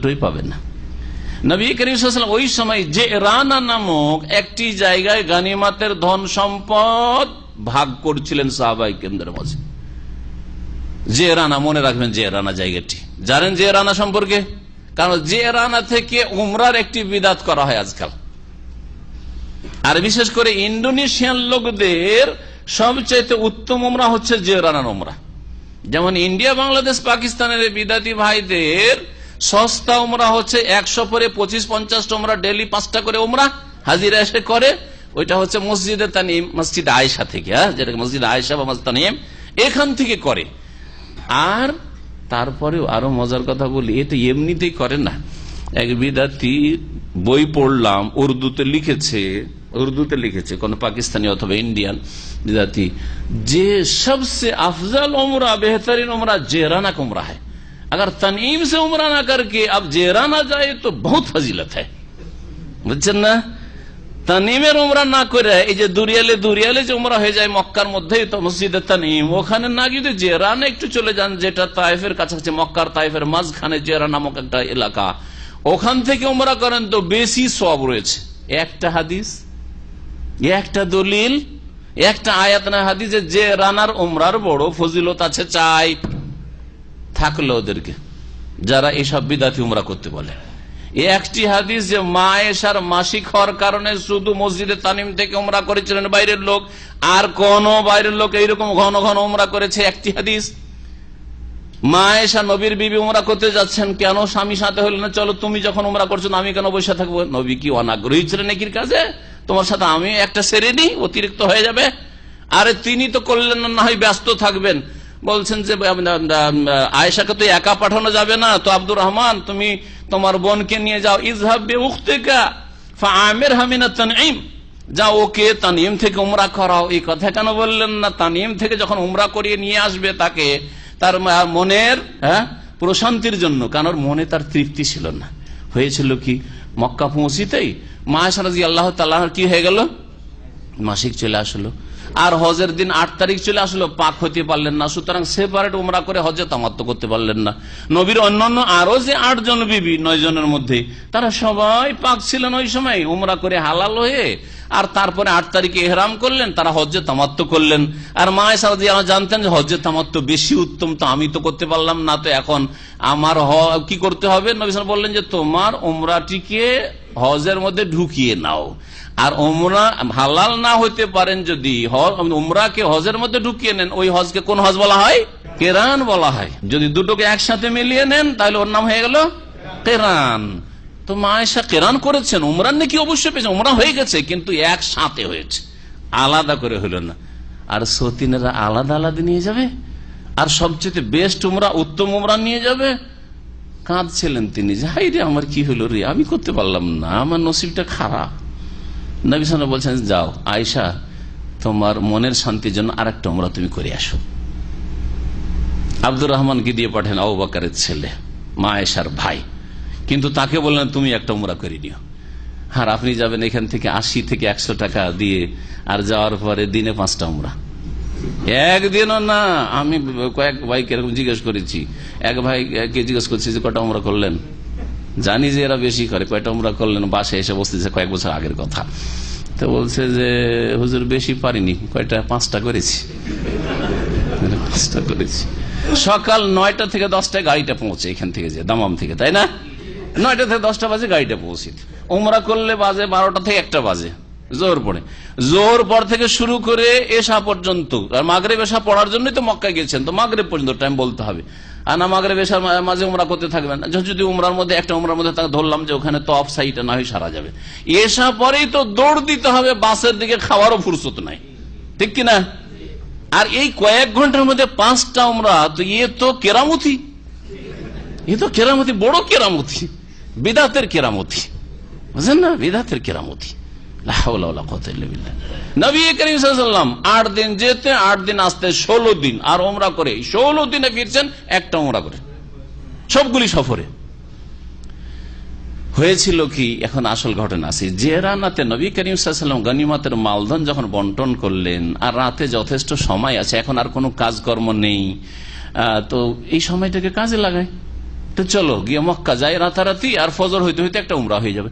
দুটোই পাবেন না। নবী করিম ওই সময় যে রানা নামক একটি জায়গায় গানিমাতের ধন সম্পদ ভাগ করছিলেন সাহাবাই কেন্দ্রের মাঝে। যে রানা, মনে রাখবেন যে রানা জায়গাটি। জানেন যে রানা সম্পর্কে? কারণ যে রানা থেকে উমরার একটি বিদাত করা হয় আজকাল। আর বিশেষ করে ইন্দোনেশিয়ান লোকদের সবচেয়ে উত্তম উমরা হচ্ছে যে রানার উমরা। যেমন ইন্ডিয়া, বাংলাদেশ, পাকিস্তানের বিদাতি ভাইদের সস্তা ওমরা হচ্ছে একশো করে পঁচিশ পঞ্চাশটা ওমরা ডেলি পাঁচটা করে ওমরা হাজিরা এসে করে, ওইটা হচ্ছে মসজিদে তানিম, মসজিদ আয়সা থেকে হ্যাঁ? যেটা মসজিদ আয়সা বা মসজিদ তানিম, এখান থেকে করে। আর তারপরেও আরও মজার কথা বলি এটা এমনিতেই করে না। এক বিদ্যার্থী বই পড়লাম, উর্দুতে লিখেছে উর্দুতে লিখেছে, কোন পাকিস্তানি অথবা ইন্ডিয়ান বিদ্যার্থী, যে সবসে আফজাল ওমরা বেহতরিন ওমরা জেরানা কোমরা হয়। अगर तनीम से उम्र ना करके अब जेराना जाए तो बहुत फजीलत है বুঝছেন না তানিমের উমরা না করে এই যে দুরিয়ালে দুরিয়ালে যে উমরা হয়ে যায় মক্কার মধ্যেই তো মসজিদে তানিম ওখানে না গিয়ে জেরানে একটু চলে যান যেটা তাইফের কাছাকাছি মক্কার তাইফের মাঝখানে জেরা নামক একটা এলাকা ওখান থেকে উমরা করেন তো বেশি সব রয়েছে একটা হাদিস একটা দলিল একটা আয়াত না হাদিসে যে রানার উমরার বড় ফজিলত আছে চাই থাকল ওদেরকে যারা এইসব বিদাতি উমরা করতে বলে। একটি হাদিস যে মা এসার মাসিক হওয়ার কারণে শুধু মসজিদে তানিম থেকে উমরা করেছিলেন বাইরের লোক আর কোন বাইরের লোক এইরকম ঘন ঘন উমরা করেছে একটি হাদিস? মা এসা নবীর বিবি উমরা করতে যাচ্ছেন কেন? স্বামী সাথে হইল না চলো তুমি যখন উমরা করছ আমি কেন বসে থাকব? নবী কি অনাগ্রহী ছিলেন নাকির কাজে? তোমার সাথে আমি একটা সেরে নিই অতিরিক্ত হয়ে যাবে? আরে তিনি তো করলেন না, না হয় ব্যস্ত থাকবেন। বলছেন যে আয়েশাকে তো একা পাঠানো যাবে না। তো আব্দুর রহমান, তুমি তোমার বোনকে নিয়ে যাও। ইজহাবে উখতেকা আমের হামিনা তানঈম। যা ওকে তানিম থেকে উমরা করাও। এই কথা কেন বললেন না? তানিম থেকে যখন উমরা করিয়ে নিয়ে আসবে তাকে, তার মনের হ্যাঁ প্রশান্তির জন্য। কারণ মনে তার তৃপ্তি ছিল না। হয়েছিল কি? মক্কা পৌঁছিতেই মাসারাজি আল্লাহ তাল্লাহ কি হয়ে গেল? মাসিক চলে আসলো। আর হজের দিন আট তারিখ চলে আসলো, পাক হতে পারলেন না। সুতরাং সেপারেট উমরা করে হজে তামাত্ম করতে পারলেন না। নবীর অন্যান্য আরও যে আট জন বিবি, নয় জনের মধ্যে, তারা সবাই পাক ছিলেন ওই সময়, উমরা করে হালাল হয়ে আর তারপরে আট তারিখে এহরাম করলেন, তারা হজ্জে তামাত্ম করলেন। আর মায় সারাদি জানতেন যে হজ্জে তামাত্ম বেশি উত্তম, তো আমি তো করতে পারলাম না, তো এখন আমার কি করতে হবে? নবী বললেন যে তোমার উমরাটিকে হজের মধ্যে ঢুকিয়ে নাও। আর ওমরা হালাল না হইতে পারেন যদি উমরাকে হজের মধ্যে ঢুকিয়ে নেন, ওই হজকে কোন হজ বলা হয়? কেরান বলা হয়। যদি দুটোকে একসাথে মিলিয়ে নেন, তাহলে ওর নাম হয়ে গেল কেরান। তো মায়েশা কেরান করেছেন উমরান নাকি অবশ্যই পেয়েছেন, উমরা হয়ে গেছে, কিন্তু একসাথে হয়েছে। আলাদা করে হইল না। আর সতীনেরা আলাদা আলাদা নিয়ে যাবে? আর সবচেয়ে বেস্ট উমরা, উত্তম উমরা নিয়ে যাবে? কাঁদছিলেন তিনি, যে হাই রে, আমার কি হলো রে? আমি করতে পারলাম না, আমার নসিবটা খারাপ। নবী বলছেন, যাও আয়সা তোমার মনের শান্তির জন্য আর একটা উমরা তুমি করে আসো। আব্দুর রহমানকে দিয়ে পাঠেন আবু বাকারের ছেলে, মা আয়েশার ভাই। কিন্তু তাকে বললেন তুমি একটা উমরা করে নিও। আর আপনি যাবেন এখান থেকে আশি থেকে একশো টাকা দিয়ে, আর যাওয়ার পরে দিনে পাঁচটা উমরা। একদিনও না, আমি কয়েক ভাইকে এরকম জিজ্ঞেস করেছি। এক ভাইকে জিজ্ঞেস করছি যে কটা উমরা করলেন? জানি যে এরা বেশি করে, কয়টা উমরা করলেন বাসে এসে বসতেছে কয়েক বছর আগের কথা। তো বলছে যে, হুজুর, বেশি পারিনি, কয়টা? পাঁচটা করেছি। পাঁচটা করেছি। সকাল নয়টা থেকে দশটায় গাড়িটা পৌঁছে এখান থেকে যে দামাম থেকে, তাই না? নয়টা থেকে দশটা বাজে গাড়িটা পৌঁছে উমরা করলে বাজে বারোটা থেকে একটা বাজে। জোর পড়ে। জোর পর থেকে শুরু করে এসা পর্যন্ত। আর মাগরে বেশা পড়ার জন্যই তো মক্কায় গেছেন। তো মাগরে পর্যন্ত টাইম বলতে হবে। আর না মাগরে বেশার মাঝে উমরা করতে থাকবেন যদি উমরার মধ্যে, একটা উমরার মধ্যে তাকে ধরলাম যে ওখানে তো অফ সাইডে না হয় সারা যাবে। এসা পরেই তো দৌড় দিতে হবে, বাসের দিকে খাওয়ারও ফুরসত নাই। ঠিক কিনা? আর এই কয়েক ঘণ্টার মধ্যে পাঁচটা উমরা, তো ইয়ে তো কেরামতি। এ তো কেরামতি, বড় কেরামতি। বিদাতের কেরামতি। বুঝলেন না? বিদাতের কেরামতি। নবী হয়েছিল কি, এখন আসল ঘটনা আছে। যে নবী মালধন যখন বন্টন করলেন, আর রাতে যথেষ্ট সময় আছে, এখন আর কোনো কাজকর্ম নেই তো এই সময়টাকে কাজে লাগায়। তো চলো, গিয়ে মক্কা যাই, রাতারাতি, আর ফজর হইতে হইতে একটা উমরা হয়ে যাবে।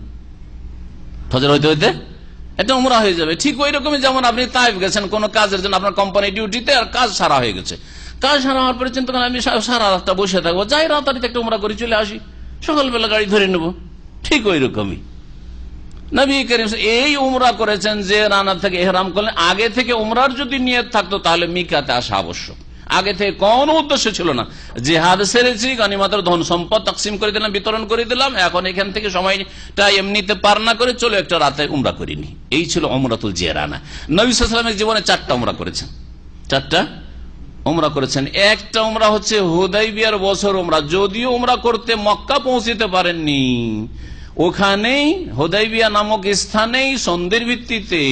ফজর হইতে হইতে এটা উমরা হয়ে যাবে। ঠিক ওই রকমই যেমন আপনি তাইফ গেছেন, কোন কাজের জন্য আপনার কোম্পানি ডিউটিতে আর কাজ সারা হয়ে গেছে। কাজ সারা হওয়ার পরে চিন্তা করেন, আমি সারা রাতটা বসে থাকব। যাই রাতারিতে একটা উমরা করে, চলে আসি। সকালবেলা গাড়ি ধরে নেব। ঠিক ওই রকমই এই উমরা করেছেন যে রানা থেকে এহরাম করলেন। আগে থেকে উমরার যদি নিয়ত থাকতো, তাহলে মিকাতে আসা আবশ্যক। আগে থেকে কোন উদ্দেশ্য ছিল না। জেহাদ সেরেছি গানিমাতের ধন সম্পদ তকসিম করে দিলাম, বিতরণ করে দিলাম, এখন এখান থেকে সময়টা এমনিতে পার না করে চলো একটা রাতে উমরা করিনি। এই ছিল অমরাতুল জেরানা নবী সালামের জীবনে চারটা উমরা করেছেন। চারটা উমরা করেছেন। একটা উমরা হচ্ছে হুদাই বিয়ার বছর উমরা, যদিও উমরা করতে মক্কা পৌঁছিতে পারেননি। ওখানেই হোদাইবিয়া নামক স্থানেই সন্ধ্যের ভিত্তিতে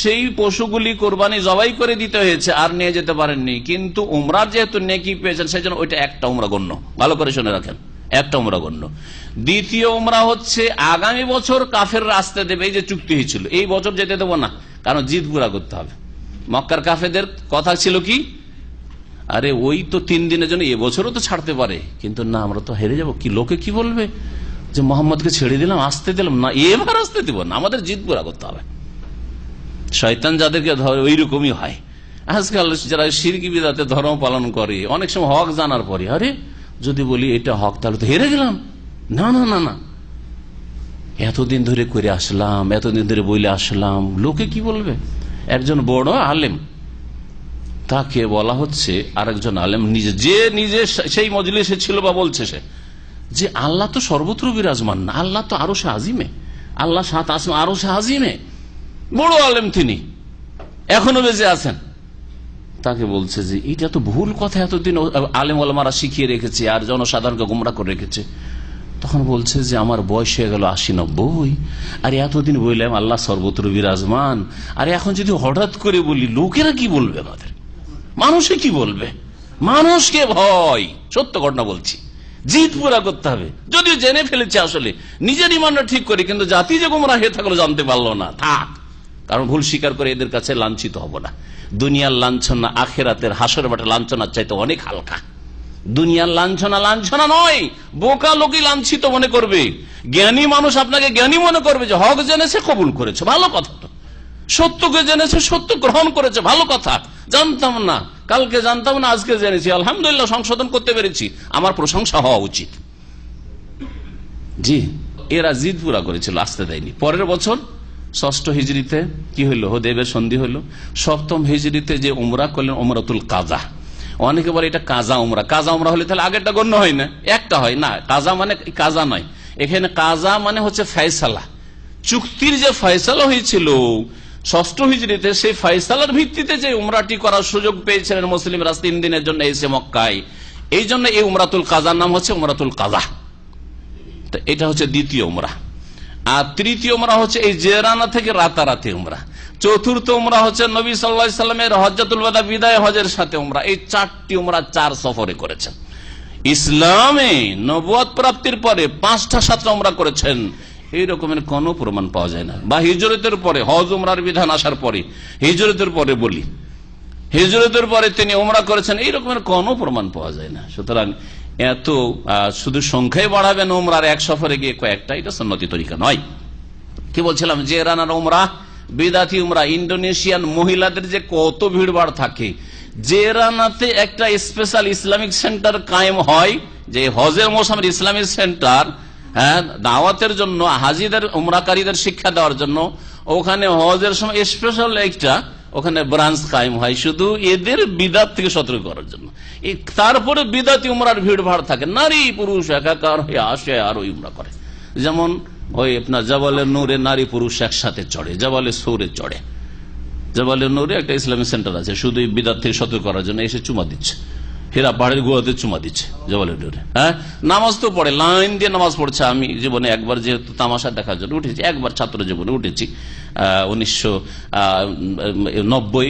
সেই পশুগুলি কোরবানি জবাই করে দিতে হয়েছে, আর নিয়ে যেতে পারেননি। কিন্তু উমরার যেহেতু নেকি পেয়েছেন সেই জন্য ওইটা একটা উমরা গণ্য ভালো করে শুনে রাখেন, একটা উমরা গণ্য দ্বিতীয় উমরা হচ্ছে, আগামী বছর কাফের রাস্তা দেবে, এই যে চুক্তি হয়েছিল। এই বছর যেতে দেবো না, কারণ জিদ পুরা করতে হবে। মক্কার কাফেদের কথা ছিল কি? আরে ওই তো তিন দিনের জন্য এবছরও তো ছাড়তে পারে, কিন্তু না, আমরা তো হেরে যাব। কি, লোকে কি বলবে? যে মোহাম্মদকে ছেড়ে দিলাম, আসতে দিলাম না, এবার আসতে দিব না, আমাদের জিদ পুরা করতে হবে। শয়তান যাদেরকে ধরে ওই রকমই হয়। আজকাল যারা সিরকি বিদাতে ধর্ম পালন করে, অনেক সময় হক জানার পরে, আরে, যদি বলি এটা হক, তাহলে তো হেরে গেলাম। না না না না। এতদিন ধরে করে আসলাম, এতদিন ধরে বইলে আসলাম, লোকে কি বলবে? একজন বড় আলেম, তাকে বলা হচ্ছে আরেকজন আলেম, নিজে, যে নিজে সেই মজলিসে ছিল বা বলছে সে। যে আল্লাহ তো সর্বত্র বিরাজমান না, আল্লাহ তো আরও সে আজিমে। আল্লাহ সাত আসম আরও সে আজিমে। বড় আলেম তিনি। এখনও বেঁচে আছেন। তাকে বলছে যে, এটা তো ভুল কথা, এতদিন আলেম আলমারা শিখিয়ে রেখেছে আর জনসাধারণকে গুমরা করে রেখেছে। তখন বলছে যে, আমার বয়স হয়ে গেল আশি নব্বই। আর এতদিন বললাম, আল্লাহ সর্বত্র বিরাজমান। আর এখন যদি হঠাৎ করে বলি, লোকেরা কি বলবে আমাদের? মানুষে কি বলবে? মানুষকে ভয়। সত্য ঘটনা বলছি। জিত পুরা করতে হবে। যদিও জেনে ফেলেছে আসলে, নিজের ইমানটা ঠিক করি, কিন্তু জাতি যে গুমরা হয়ে থাকল জানতে পারল না। থাক, কারণ ভুল স্বীকার করে এদের কাছে লাঞ্ছিত হব না। দুনিয়ার লাঞ্ছনা আখেরাতের হাসর বাটা লাঞ্ছনার চাইতে অনেক হালকা। দুনিয়ার লাঞ্ছনা লাঞ্ছনা নয়, বোকা লোকই লাঞ্ছিত মনে করবে। জ্ঞানী মানুষ আপনাকে জ্ঞানী মনে করবে যে হক জেনেছে, কবুল করেছে, ভালো কথা তো। সত্যকে জেনেছে, সত্য গ্রহণ করেছে, ভালো কথা। জানতাম না। কালকে জানতাম না, আজকে জেনেছি। আলহামদুলিল্লাহ সংশোধন করতে পেরেছি। আমার প্রশংসা হওয়া উচিত। জি, এরা জিদ পুরা করেছিল, আসতে দেয়নি। পরের বছর ষষ্ঠ হিজড়িতে কি হইল? দেবের সন্ধি হইল। সপ্তম হিজড়িতে যে উমরা করলেন উমরাতুল কাজা। অনেকে বলে এটা কাজা উমরা। কাজা উমরা হলে তাহলে আগেরটা গণ্য হয় না? একটা হয়। না, কাজা মানে কাজা নয়। এখানে কাজা মানে হচ্ছে ফয়সালা। চুক্তির যে ফয়সালা হয়েছিল ষষ্ঠ হিজড়িতে সেই ফয়সালার ভিত্তিতে যে উমরাটি করার সুযোগ পেয়েছিলেন মুসলিমরা তিন দিনের জন্য এসে মক্কায়, এই জন্য এই উমরাতুল কাজার নাম হচ্ছে উমরাতুল কাজা এটা হচ্ছে দ্বিতীয় উমরা। আর তৃতীয় উমরা হচ্ছে এই জেরানা থেকে রাতারাতি উমরা। চতুর্থ উমরা হচ্ছে নবী সাল্লা সাল্লামের হজরতুল বাদা বিদায় হজের সাথে উমরা। এই চারটি উমরা চার সফরে করেছেন। ইসলামে নবুয়াদ প্রাপ্তির পরে পাঁচটা সাতটা উমরা করেছেন। এই রকমের কোন প্রমাণ পাওয়া যায় না। বা হিজরতের পরে, হজ উমরার বিধান আসার পরে, হিজরতের পরে বলি। হিজরতের পরে তিনি উমরা করেছেন, এই রকমের কোনো প্রমাণ পাওয়া যায় না। সুতরাং এত শুধু সংখ্যায় বাড়াবেন উমরার এক সফরে গিয়ে কয়েকটা, এটা সন্নতি তরিকা নয়। কি বলছিলাম? যে রানার উমরা, বিদাতি উমরা ইন্ডোনেশিয়ান মহিলাদের যে কত ভিড়ভাড় থাকে, যে রানাতে একটা স্পেশাল ইসলামিক সেন্টার কায়েম হয়, যে হজের মৌসুমের ইসলামিক সেন্টার হ্যাঁ দাওয়াতের জন্য, হাজিদের, উমরাকারীদের শিক্ষা দেওয়ার জন্য, ওখানে হজের সময় স্পেশাল একটা ওখানে ব্রাঞ্চ কায়েম হয়, শুধু এদের বিদাত থেকে সতর্ক করার জন্য। তারপরে বিদাতি উমরার ভিড় ভাড় থাকে, নারী, পুরুষ, একাকার হয়ে আসে আর ওই উমরা করে। যেমন ওই আপনার জবালের নূরে নারী, পুরুষ একসাথে চড়ে, জবালে সৌরে চড়ে। জবালের নূরে একটা ইসলামিক সেন্টার আছে, শুধু বিদাত থেকে সতর্ক করার জন্য এসে চুমা দিচ্ছে। হীরা পাহাড়ের গুহাতে চুমা দিচ্ছে জবালের ডোরে হ্যাঁ? নামাজ তো পড়ে, লাইন দিয়ে নামাজ পড়ছে। আমি জীবনে একবার যেহেতু তামাশা দেখার জন্য উঠেছি, একবার ছাত্র জীবনে উঠেছি উনিশশো নব্বই